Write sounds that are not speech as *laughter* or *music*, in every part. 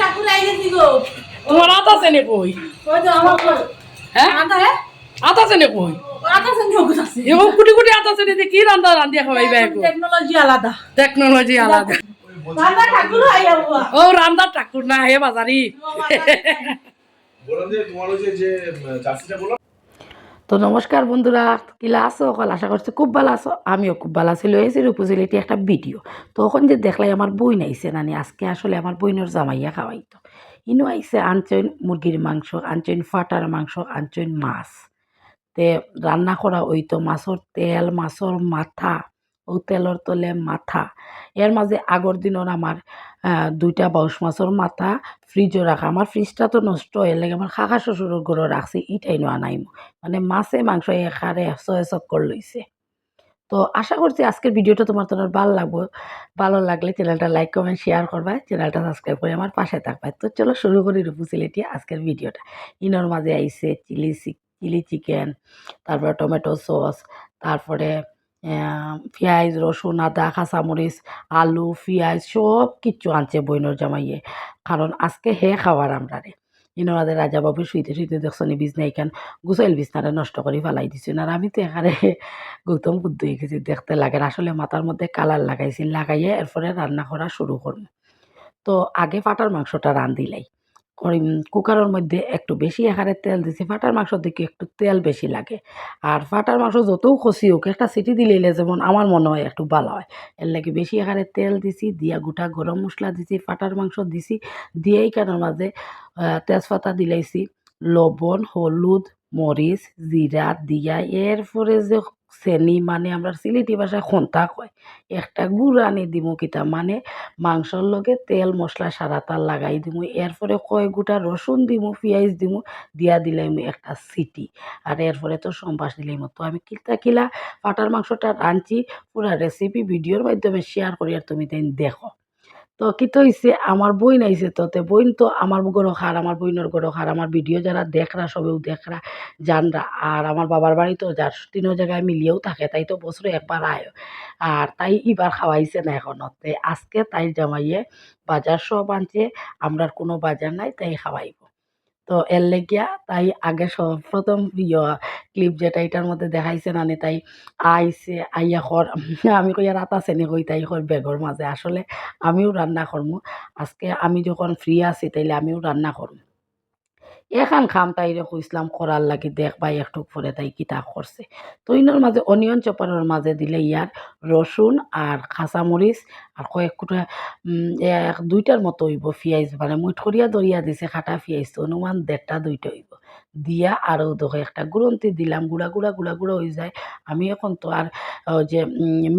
ঠাকুর গো। তোমার আত আছে নে কই? ওই তো আমার হ্যাঁ? আদা হে আত আছে নে কই? আদা সঙ্গে ওগুলো আছে। এবার কুটি কুটি আত আছে কি রান্দা রান্দিয়া খাওয়াইবা টেকনোলজি আলাদা। টেকনোলজি আলাদা। ঠাকুর আই ও রান্দার ঠাকুর না হে বাজারি। বললাম যে তোমার যে- যে বললাম তো নমস্কার বন্ধুরা, কিলা আসো অকল আশা করছি খুব ভালো আসো আমিও খুব ভালো আছি। লয়েছি রূপসিলিটি একটা ভিডিও। তো তখন যে দেখলাই আমার বই নাইছে নানি, আজকে আসলে আমার বইনের জামাইয়া খাওয়াইতো। ইনো আইসে আনচইন মুরগির মাংস, আনচইন ফাটার মাংস, আনচইন মাছ। তে রান্না করা ওই তো মাছর তেল, মাছর মাথা ও তেলর তলে মাথা। এর মাঝে আগর দিনের আমার দুইটা বাউশ মাছের মাথা ফ্রিজও রাখা। আমার ফ্রিজটা তো নষ্ট হয়ে লাগে, আমার শাখা শ্বশুরের ঘরে রাখছি, ইটাই নোয়া নাইমো মানে মাছে মাংস এখানে ছয় চক্কর লইছে। তো আশা করছি আজকের ভিডিওটা তোমার তোমার ভালো লাগবো। ভালো লাগলে চ্যানেলটা লাইক, কমেন্ট শেয়ার করবা। চ্যানেলটা সাবস্ক্রাইব করে আমার পাশে থাকবা। তো চলো শুরু করি রূপু সিলেটি আজকের ভিডিওটা। ইনোর মাঝে আইছে চিলি চিলি চিকেন তারপরে টমেটো সস তারপরে পেঁয়াজ রসুন আদা কাঁচামরিচ আলু পেঁয়াজ সব কিচ্ছু আনছে বইনোর জামাইয়ে। কারণ আজকে হে খাওয়ার আমরা রে। ইনোরাদের রাজাবাবু শুইতে শুইতে দেখছ নি বিছনা এখান গুছাইল বিছনাটা নষ্ট করে ফেলাই দিছি আর আমি তো এখানে গৌতম বুদ্ধ হয়ে গেছি দেখতে লাগে। আসলে মাথার মধ্যে কালার লাগাইছি লাগাইয়ে এরপরে রান্না করা শুরু করুন তো আগে ফাটার মাংসটা করি- উম, কুকারের মধ্যে একটু বেশি এখানে তেল দিছি, ফাটার মাংস দিকে একটু তেল বেশি লাগে। আর ফাটার মাংস যতও খসি হোক, একটা সিটি দিলে যেমন আমার মনে হয় একটু ভালো হয়। এর লাগে বেশি এখানে তেল দিছি, দিয়া গোটা গরম মশলা দিছি, ফাটার মাংস দিছি, দিয়েই কেন মাঝে তেজপাতা দিলাইছি, লবণ, হলুদ, মরিচ, জিরা, দিয়া, এরপরে যে চেনি মানে আমরা সিলেটি ভাষায় খন্তা কয়। একটা গুড় আনি দিমু কিতা মানে মাংসর লগে তেল, মশলা, সারা তার লাগাই দিমু। এরপরে কয় গুটা রসুন দিমু, পিঁয়াজ দিমু, দিয়া দিলাম একটা সিটি। আর এরপরে তো সম্বাস দিলাম তো আমি কিলতা কিলা পাটার মাংসটা রাঁধছি পুরা রেসিপি ভিডিওর মাধ্যমে শেয়ার করি আর তুমি তাই দেখো। তো কি তো হইছে, আমার বই আইছে তো, তে বইন তো আমার গরো খার, আমার বইনের গরো খার, আমার ভিডিও যারা দেখরা, সবেও দেখরা, জানরা। আর আমার বাবার বাড়ি তো যার তিনো জায়গায় মিলিয়েও থাকে, তাই তো বছরে একবার আয়। আর তাই এবার খাওয়াইছে না এখনও। তাই আজকে তাই জামাইয়ে বাজার সব আনছে, আমরার কোনো বাজার নাই, তাই খাওয়াইব। তো এর লেগিয়া তাই আগে সব ইয়ে ক্লিপ যেটা এটার মধ্যে দেখাইছে নানি তাই আইছে, আইয়া খর *laughs* আমি কইয়া রাত আছে নি কই তাই খর বেগর মাঝে আসলে আমিও রান্না করমু। আজকে আমি যখন ফ্রি আছি তাইলে আমিও রান্না করম। এখান খাম তাইরে কইসলাম করার লাগি দেখ ভাই একটু পরে তাই কিতা করছে। তো ইনোর মাঝে অনিয়ন চপারের মাঝে দিলে ইয়ার রসুন আর কাঁচামরিচ আর কয়েক কুটা এক দুইটার মতো হইব পিঁয়াজ মানে মুঠ করিয়া দরিয়া দিছে, খাটা পিঁয়াজ অনুমান দেড়টা দুইটা হইব। দিয়া আরও দেখো একটা গুড়ন্তি দিলাম, গুঁড়া গুঁড়া গুঁড়া গুঁড়া হয়ে যায়। আমি এখন তো আর যে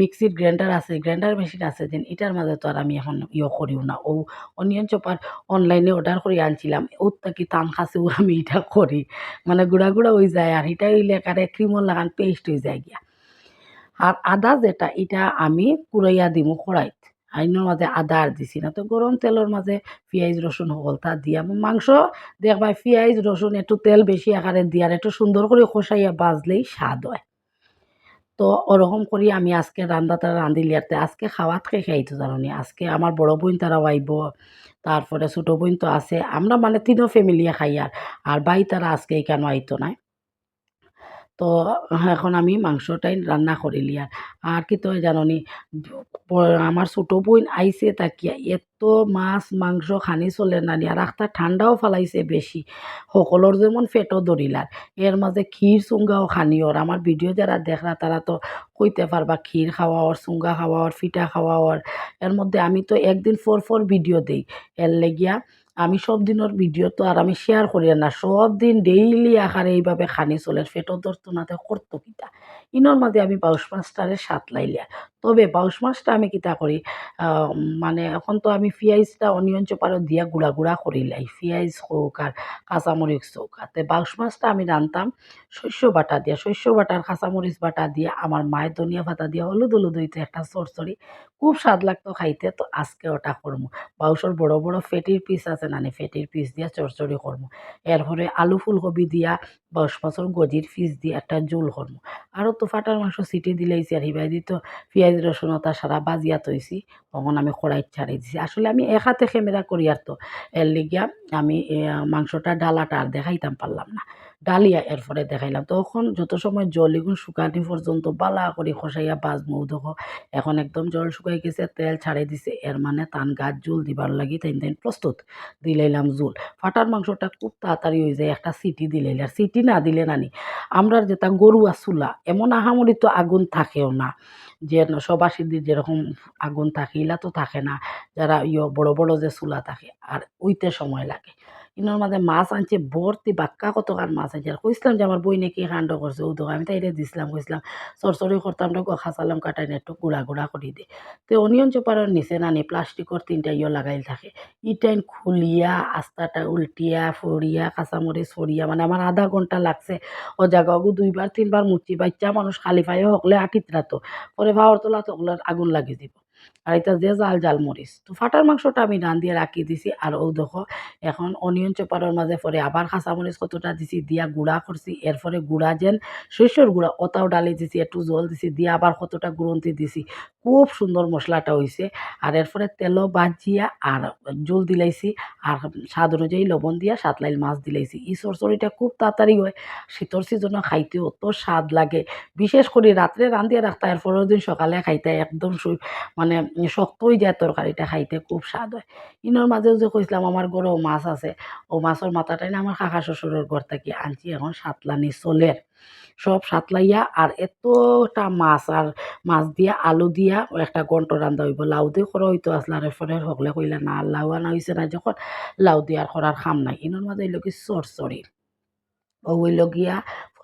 মিক্সির গ্রাইন্ডার আছে গ্রাইন্ডার মেশিন আছে যেন এটার মাঝে তো আর আমি এখন ইয়ে করিও না। ও অনিয়ন চপার অনলাইনে অর্ডার করে আনছিলাম ওর থাকি টান খাসেও *laughs* আমি এটা করি মানে গুঁড়া গুঁড়া হয়ে যায় আর এটা হইলে কারে ক্রিমর লাগান পেস্ট হয়ে যায় গিয়া। আর আদা যেটা এটা আমি কুড়াইয়া দিমু কড়াইত আইনের মাঝে আদা আর দিছি। না তো গরম তেলের মাঝে পিঁয়াজ রসুন হল তা দিয়া মাংস দেখবা পিঁয়াজ রসুন একটু তেল বেশি আকারে দিয়ার একটু সুন্দর করে কষাইয়া বাজলেই স্বাদ হয়। তো ওরকম করি আমি আজকে রান্নাটা রাঁধিলি আর তে আজকে খাওয়াত খেয়ে খাইতো জানি আজকে আমার বড় বোন তারাও আইব তারপরে ছোটো বোন তো আছে। আমরা মানে তিনও ফ্যামিলিয়ে খাই আর আর বাই তারা আজকে কেন আইতো নাই। তো এখন আমি মাংসটাই রান্না করিলি আর। আর কি তো জাননি আমার ছোটো বোন আইসে তাকিয়া এত মাছ মাংস খানি চলে না আর একটা ঠান্ডাও ফেলাইছে বেশি সকলের যেমন পেটও ধরিলার এর মাঝে ক্ষীর চুঙ্গাও খানি ওর আমার ভিডিও যারা দেখরা তারা তো কইতে পারবা ক্ষীর খাওয়া ওর চুঙ্গা খাওয়া ওর ফিটা খাওয়া ওর এর মধ্যে আমি তো একদিন ফোর ফোর ভিডিও দিই। এর লেগিয়া আমি সব দিনের ভিডিও তো আর আমি শেয়ার করি না। সব দিন ডেইলি আকারে এইভাবে খানি চলে ফেটো ধরতো না তো করতো কিতা? ইনোর মাঝে আমি বাউশ মাছটারে সাত লাইলিয়া তবে বাউশ মাছটা আমি কিতা করি মানে এখন তো আমি পিঁয়াজটা অনিয়ন চপারও দিয়া গুঁড়া গুঁড়া করি লাই। পিঁয়াজ হোক আর কাঁচামরিচ হোক আর তে বাউশ মাছটা আমি রান্তাম শস্য বাটা দিয়া। শস্য বাটার কাঁচামরিচ বাটা দিয়ে আমার মায়ের ধনিয়া পাতা দিয়ে, হলুদ হলুদ হইতে একটা সরসরি খুব স্বাদ লাগতো খাইতে, তো আজকে ওটা করব বাউসর বড় বড় ফেটির পিস আছে নানি ফেটির পিস দিয়া চরচড়ি করব। এরপরে আলু ফুলকপি দিয়া দশ বছর গজির পিস দিয়ে একটা জোল করব। আরও তো তো ফাটার মাংস সিটি দিলেইছি আর হিবাই দিত পেঁয়াজ, রসুন তা সারা বাজিয়া তৈছি তখন আমি কড়াই ছাড়াই দিছি। আসলে আমি এক হাতে ক্যামেরা করি আর তো। এর লিগিয়া আমি মাংসটা ডালাটা আর দেখাইতাম পারলাম না। ডালিয়া এরপরে দেখাইলাম। তখন যত সময় জল এগুন শুকানি পর্যন্ত বালা করে খসাইয়া বাজমু দেখো। এখন একদম জল শুকাই গেছে, তেল ছাড়াই দিছে। এর মানে তান গাছ জুল দিবার লাগি তাই তাই প্রস্তুত। দিলাইলাম জুল। ফাটার মাংসটা খুব তাড়াতাড়ি হয়ে যায়, একটা সিটি দিলাইলে। আর সিটি না দিলে নানি, আমরা যেটা গরুয়া চুলা, এমন আহামরি তো আগুন থাকেও না। যে সবাসিদির যেরকম আগুন থাকে ইলা তো থাকে না। যারা ইয়ে বড় বড় যে চুলা থাকে, আর ওইতে সময় লাগে। ইনোর মাঝে মাছ আনছে, ভর্তি বাক্কা কতকার মাছ আনছে। আর কইছিলাম যে, আমার বই নাকি কাণ্ড করছে দোকান। আমি তাইরে দিছিলাম, কইছিলাম সরসরি করতাম তো খাসালাম, কাটাই না, একটু গুঁড়া গুঁড়া করি দে। তো অনিয়ন চোপারের নিচে নানি প্লাস্টিকর তিনটা ইয়ে লাগাইল থাকে। ইটাইন খুলিয়া, আস্তাটা উল্টিয়া, ফড়িয়া, কাঁচামরিচ ফড়িয়া মানে আমার আধা ঘণ্টা লাগছে। ও জায়গাগু দুইবার, তিনবার মুচি, বাচ্চা মানুষ খালি পায়ে হকলে আটিত রাতো। পরে ভাওয়ার তোলা তকলে আগুন লাগি দিব। আর এটা যে জাল জাল মরিচ। তো ফাটার মাংসটা আমি রান দিয়ে রাখি দিছি। আর ও দেখো, এখন অনিয়ন চপারের মাঝে পরে আবার কাঁচামরিচ কতটা দিছি দিয়া গুঁড়া করছি। এরপরে গুঁড়া যেন শস্যর গুঁড়া, ওটাও ডালি দিছি, একটু জল দিছি, দিয়ে আবার কতটা গ্রন্থি দিছি। খুব সুন্দর মশলাটা হয়েছে আর এরপরে তেলও বাজিয়া আর জল দিলাইছি। আর স্বাদ অনুযায়ী লবণ দিয়া সাত লাইল মাছ দিলাইছি। এই সরসরিটা খুব তাড়াতাড়ি হয়। শীতর সিজনে খাইতে অত স্বাদ লাগে। বিশেষ করে রাত্রে রান্ধিয়ে রাখতে আর পরের দিন সকালে খাইতে একদম মানে শক্ত হয়ে যায় তরকারিটা খাইতে, খুব স্বাদ হয়। ইনোর মাঝেও যে কইছিলাম, আমার ঘরেও মাছ আছে। ও মাছের মাথাটাই না আমার কাকা শ্বশুরের ঘর থেকে আনছি। এখন সাতলানি চলের সব সাতলাইয়া আর এতটা মাছ, আর মাছ দিয়া আলু দিয়া একটা গন্ট রান্ধা হইব। লাউ দিয়ে করা হইতো আসলে আর এরপরে হকলে কইলা না লাউ আনা হয়েছে না যখন, লাউ দিয়ার করার খাম নাই। ইনোর মাঝে হইল কি চরচরি হইল গিয়া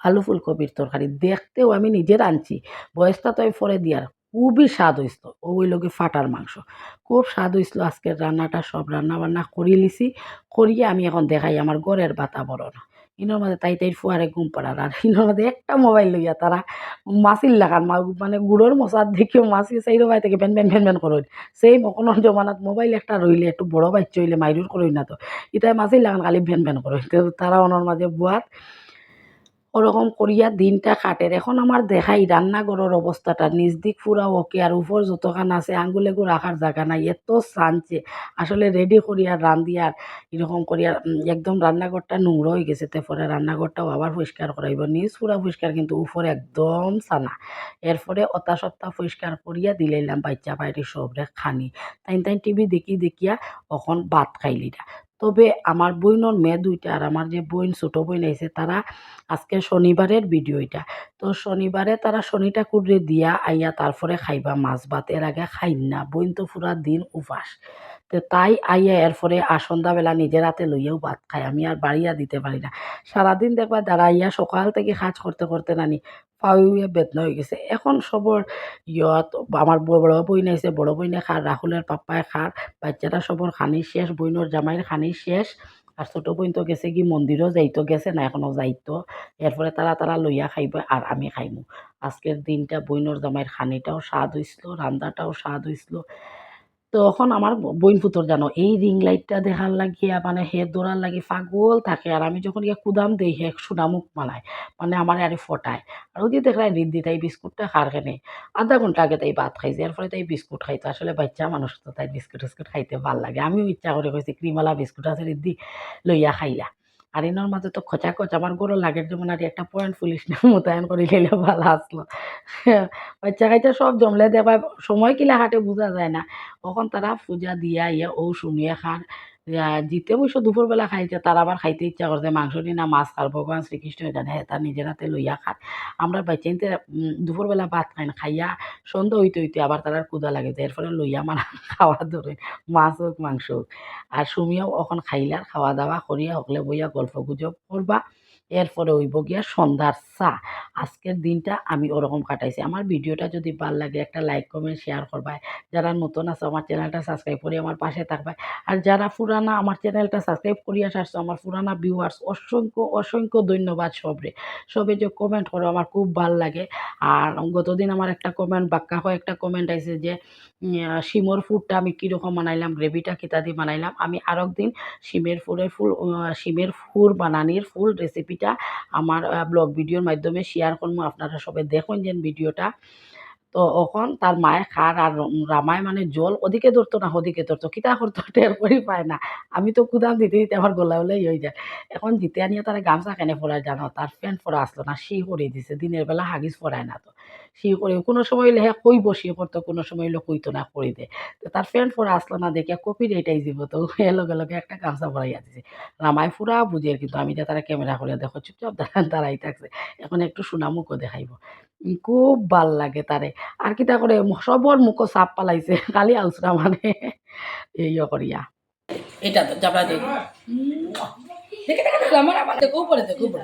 আলু ফুলকপির তরকারি। দেখতেও আমি নিজে রাঁধছি। বয়সটা তো আমি পরে দিয়ার। খুবই স্বাদ হইছিল ও হইল কি ফাটার মাংস। খুব স্বাদ হইছিল আজকের রান্নাটা। সব রান্না বান্না করি লিছি। করিয়ে আমি এখন দেখাই। আমার ঘরের বাতাবরণ। ইনোর মাঝে তাই তাই ফুয়ারে ঘুম পাড়ার আর ইনোর মাঝে একটা মোবাইল লইয়া তারা মাছির লাগান মানে গুড়োর মশার দেখিও মাছি সেই ভাই থেকে ভ্যান ভ্যান ভ্যান ভ্যান করেন। সেই মকনর জমানাত মোবাইল একটা রইলে, একটু বড় বাচ্চা হইলে মাইরুর করই না তো। ইতাই মাছির লাগান খালি ভ্যান ভ্যান করেন। তারা ওনার মাঝে বুয়াত ওরকম করিয়া দিনটা কাটের এখন আমার দেখাই রান্নাঘরের অবস্থাটা নিজ দিক পুরা ওকে আর উপর যতখান আছে আঙ্গুলেগু রাখার জায়গা নাই। এত সানছে আসলে রেডি করিয়া রান্ধি আর এরকম করিয়া একদম রান্নাঘরটা নোংরা হয়ে গেছে। তারপরে রান্নাঘরটাও আবার পরিষ্কার করাইব নিজ পুরা পরিষ্কার কিন্তু উপরে একদম সানা এরপরে অতা সপ্তাহ পরিষ্কার করিয়া দিলাইলাম। বাচ্চা বাইরে সবরে খানি। তাই তাই টিভি দেখি, দেখিয়া এখন ভাত খাইলিরা তবে আমার বইনর মেয়ে দুইটা আর আমার যে বইন ছোটো বইন আইছে তারা আজকে শনিবারের ভিডিও এটা। তো শনিবারে তারা শনি ঠাকুরে দিয়া আইয়া তারপরে খাইবা। মাছ ভাত এর আগে খাই না। বইন তো পুরা দিন উপাস। তো তাই আইয়া এরপরে আর সন্ধ্যাবেলা নিজের হাতে লইয়াও ভাত খাই আমি আর বাড়িয়া দিতে পারি না। সারাদিন দেখবা দাঁড়াইয়া সকাল থেকে কাজ করতে করতে নানি। পাউয়ে বেদনা হয়ে গেছে। এখন সবর ইয়ত আমার বড় বই নাইছে বড় বইনে খার রাহুলের পাপ্পায় খার বাচ্চারা সবর খানি শেষ বইনর জামাইয়ের খানি শেষ আর ছোটো বইন তো গেছে কি মন্দিরও যাইতো গেছে না এখনও যাইতো এরপরে তারা তারা লইয়া খাইব আর আমি খাইমু। আজকের দিনটা বইনর জামাইয়ের খানিটাও স্বাদ হইছিল রান্দাটাও স্বাদ হইছিল তখন আমার বইন পুতর জানো, এই রিং লাইটটা দেখার লাগিয়া মানে হে দৌড়ার লাগি পাগল থাকে। আর আমি যখন ইয়া কুদাম দেই, হে সুনামুখ মানায় মানে আমার আরে ফটায়। আর ওই যে দেখলাই রিদ্দি তাই বিস্কুটটা খার কেনে। আধা ঘণ্টা আগে তাই ভাত খাইছে এর ফলে তাই বিস্কুট খাইতো আসলে বাচ্চা মানুষ তো তাই বিস্কুট টিস্কুট খাইতে ভালো লাগে। আমিও ইচ্ছা করে কইছি ক্রিমালা বিস্কুট আছে রিদ্দি লইয়া খাইলা। আর মাঝে তো খচা খোঁচা আমার গরু লাগের যেমন আর একটা পয়েন্ট পুলিশ না মোতায়েন করে নিলে ভালো আসলো। বাচ্চা কাচ্চা সব জমলে দেবা সময় কিলা হাটে বোঝা যায় না। তখন তারা পূজা দিয়া ইয়া ও শুনিয়ে খান জিতে বসে দুপুরবেলা খাইছে তার আবার খাইতে ইচ্ছা করছে মাংস নি না মাছ খার ভগবান শ্রীকৃষ্ণ জানে তার নিজের হাতে লইয়া খায় আমরা বাচ্চাইতে দুপুরবেলা ভাত খাই না খাইয়া সন্ধ্যা হইতে হইতে আবার তার কুদা লাগে যায় এর ফলে লইয়া মারা *laughs* খাওয়া ধরে মাছ হোক মাংস হোক আর সুমিয়াও এখন খাইলার খাওয়া দাওয়া করিয়া হকলে বইয়া গল্প গুজব করবা এরপরে হইব গিয়া সন্ধ্যার চা। আজকের দিনটা আমি ওরকম কাটাইছি। আমার ভিডিওটা যদি ভালো লাগে একটা লাইক, কমেন্ট শেয়ার করবাই। যারা নতুন আছে, আমার চ্যানেলটা সাবস্ক্রাইব করে আমার পাশে থাকবে আর যারা পুরানা আমার চ্যানেলটা সাবস্ক্রাইব করিয়া আসছো আমার পুরানা ভিউয়ার্স অসংখ্য অসংখ্য ধন্যবাদ সবরে। সবে যে কমেন্ট করো, আমার খুব ভালো লাগে। আর গতদিন আমার একটা কমেন্ট বাক্কা হয় একটা কমেন্ট আইছে যে শিমর ফুডটা আমি কীরকম বানাইলাম, গ্রেভিটা কিতা বানাইলাম। আমি আরেক দিন শিমের ফুলের ফুল শিমের ফুল, বানানির ফুল রেসিপিটা ভিডিওটা, আমার ব্লগ ভিডিওর মাধ্যমে শেয়ার করব আপনারা সবাই দেখুন যে ভিডিওটা। তো ওখন তার মায়ের খার আর রামায় মানে জল ওদিকে ধরতো না, ওদিকে ধরতো, কিতা করতো, টের করি পায় না। আমি তো কুদাম দিতে দিতে আমার গোলা হলেই হয়ে যায়। এখন জিতে আনিয়ে তারা গামছা কেনে পড়ায় জানো, তার প্যান্ট পরা আসলো না, সি করে দিছে, দিনের বেলা হাগিস পরায় না তো। সি করে কোনো সময় হ্যাঁ কই বসিয়ে পড়তো কোনো সময় হইলে কইতো না করে দে তো তার প্যান্ট পরা আসলো না দেখে কপি রেটাই যাব তো লগে লগে একটা গামছা পরাইয়া দিছে রামায় পুরা বুঝে কিন্তু আমি যে তারা ক্যামেরা করে দেখো চুপচাপ দাঁড়াই থাকছে এখন একটু সুনামুখও দেখাইব খুব ভালো লাগে তারে আর কিতা করে সবর মুখও চাপ পালাইছে খালি আউসরা মানে এই করিয়া এটা তো দেখ দেখে দেখে দেখে আমার আমার দেখো উপরে দেখো উপরে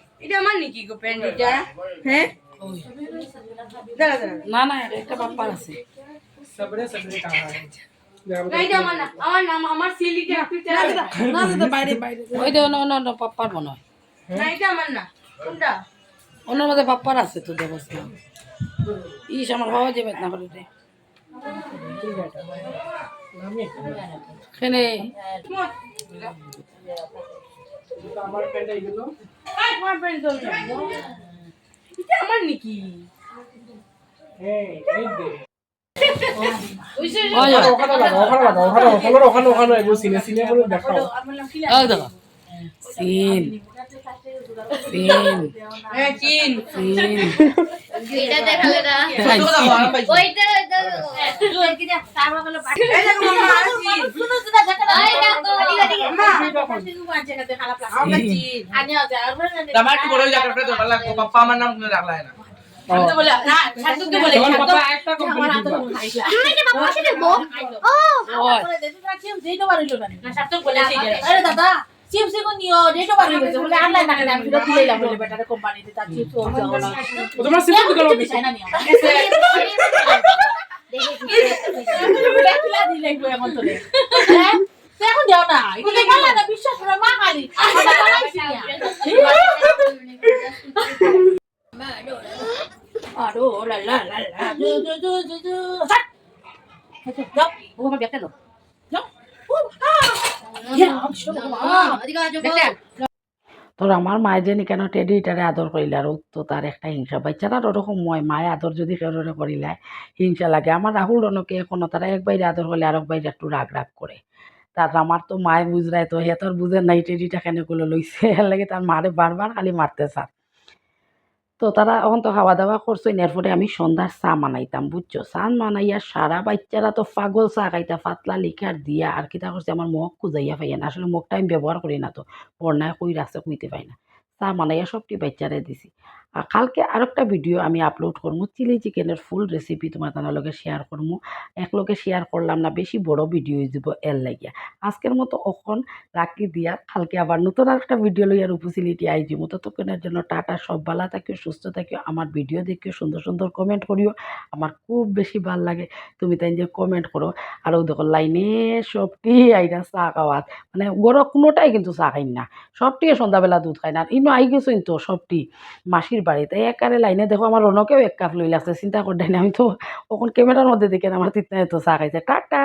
এটা আমার নাকি গো প্যান্ট এটা? হ্যাঁ? দাঁড়া দাঁড়া। না না এটা একটা ব্যাপার আছে। সবরে সবরে কোনটা? অন্যর মধ্যে পাপ্পার আছে তো দেবস না ইস আমার হওয়া যাবে না আমার প্যান্ট এইগুলো আই তোমার প্যান্ট এটা আমার নাকি? হ্যাঁ এই দে এগুলো সিনে। সিনে। সিন। হ্যাঁ দেখো আমরা নাম তুমি না আমি তো বলে না শান্তকে বলে তোমার শান্ত পাপা একটা কমপ্লিট দিবা ওই না শান্ত বলে আরে দাদা চিপস এগুলো নিও বার হয়ে গেছে বলে অনলাইন না আমি ফেরত দিলাম বলে বেটারে কোম্পানিতে তার চিপস ও যাওয়া তোমার না নিও এমন তোলে হ্যাঁ? তুই এখন যাও না এটা দেখালা না বিশ্বাস করে মা খালি। আরও লা লা লা লা জু জু জু জু জু যাও ও আমার ব্যাগটা দাও। যাও। ও আ আমি দেখতে তোর আমার মায়ে জানি কেন টেডি এটারে আদর করিলে? আর ও তো তার একটা হিংসা। বাচ্চারা ওরকম ময়। মায়ে আদর যদি কেউরে করিলে হিংসা লাগে। আমার রাহুল রনকে এখনও তারা এক বাইরে আদর করলে আর এক বাইরে একটু রাগ রাগ করে। তার আমার তো মায়ে বুঝরায় তো। হে তোর বুঝে নাই টেডিটা কেনগুলো লইছে। এর লাগে তার মারে বারবার খালি মারতে চার তো তারা এখন তো খাওয়া দাওয়া করছ এর পরে আমি সন্ধ্যার চা মানাইতাম, বুঝছ? চা মানাইয়া সারা বাচ্চারা তো পাগল চা খাইতা, পাতলা লিখার দিয়া, আর কিতা করছে, আমার মুখ খুঁজাইয়া পাইয়া না, আসলে মুখটা আমি ব্যবহার করি না তো পড়নায় কই রাখছে কুইতে পাই না। চা মানাইয়া সবটি বাচ্চারা দিছি। কালকে আরেকটা ভিডিও আমি আপলোড করব চিলি চিকেনের ফুল রেসিপি তোমার তার লগে শেয়ার করব একলগে শেয়ার করলাম না, বেশি বড় ভিডিও যাব এর লাগিয়া। আজকের মতো অখন রাখি দিয়া, কালকে আবার নতুন আরেকটা ভিডিও লইয়ার উপসিলিটি আই যাব ততক্ষণের জন্য টাটা, সব ভালো থাকিও, সুস্থ থাকিও, আমার ভিডিও দেখিও, সুন্দর সুন্দর কমেন্ট করিও। আমার খুব বেশি ভালো লাগে, তুমি তাই যে কমেন্ট করো। আর ও দেখো লাইনে সবটি আইনা চা খাওয়াত মানে গরম কোনোটাই কিন্তু চা খাই না। সবটি সন্ধ্যাবেলা দুধ খাই না। আর ইনো আই গেছো তো সবটি। মাসির বাড়িতে একারে লাইনে দেখো আমার রনকেও এক কাপ লই লাগছে চিন্তা করতে আমি তো ওখন ক্যামেরার মধ্যে দেখেন আমার তিতনায় তো চা খাইছে। টাটা